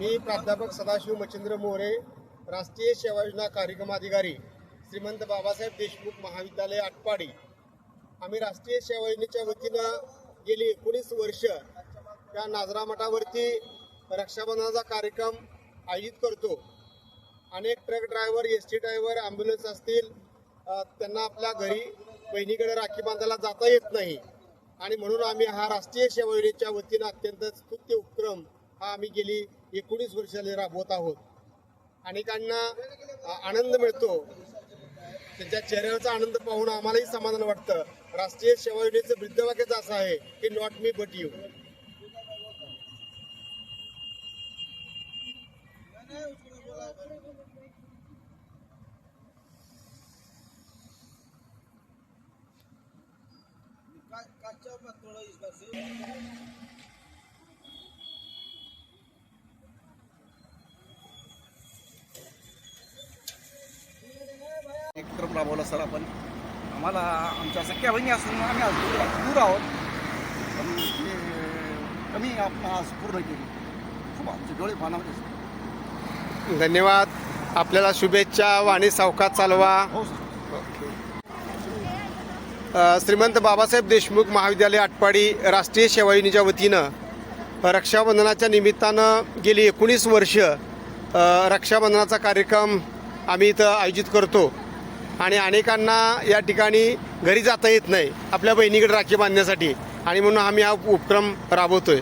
मी प्राध्यापक सदाशिव मच्छिंद्र मोरे राष्ट्रीय सेवा योजना कार्यक्रम अधिकारी श्रीमंत बाबासाहेब देशमुख महाविद्यालय आटपाडी. आम्ही राष्ट्रीय सेवा योजनेच्या वतीनं गेली एकोणीस वर्ष या नाजरा मठावरती रक्षाबंधनाचा कार्यक्रम आयोजित करतो. अनेक truck driver S T driver ambulance असतील त्यांना आपल्या घरी बहिणीकडे राखी बांधायला जाता येत नाही. आणि म्हणून आम्ही हा राष्ट्रीय सेवा योजनेच्या वतीनं अत्यंत स्तुत्य उपक्रम हा आम्ही गेली एकोणीस वर्ष राबवत आहोत. अनेकांना आनंद मिळतो. त्यांच्या चेहऱ्यावरचा आनंद पाहून आम्हालाही समाधान वाटतं. राष्ट्रीय सेवा योजनेचं वृद्धवाक्यच असं आहे की नॉट मी बट यू एक क्रम राबवला सर आपण. आम्हाला आमच्या सख्या बहिणी असून आम्ही आज दूर दूर आहोत. पण कमी आपण आज पूर्ण केली. खूप आमचे डोळे पानामध्ये धन्यवाद. आपल्याला शुभेच्छा. वाणी सावकात चालवा. हो श्रीमंत बाबासाहेब देशमुख महाविद्यालय आटपाडी राष्ट्रीय सेवा योजनेच्या वतीनं रक्षाबंधनाच्या निमित्तानं गेली एकोणीस वर्ष रक्षाबंधनाचा कार्यक्रम आम्ही इथं आयोजित करतो. आणि अनेकांना या ठिकाणी घरी जाता येत नाही आपल्या बहिणीकडे राखी बांधण्यासाठी. आणि म्हणून आम्ही हा उपक्रम राबवतोय.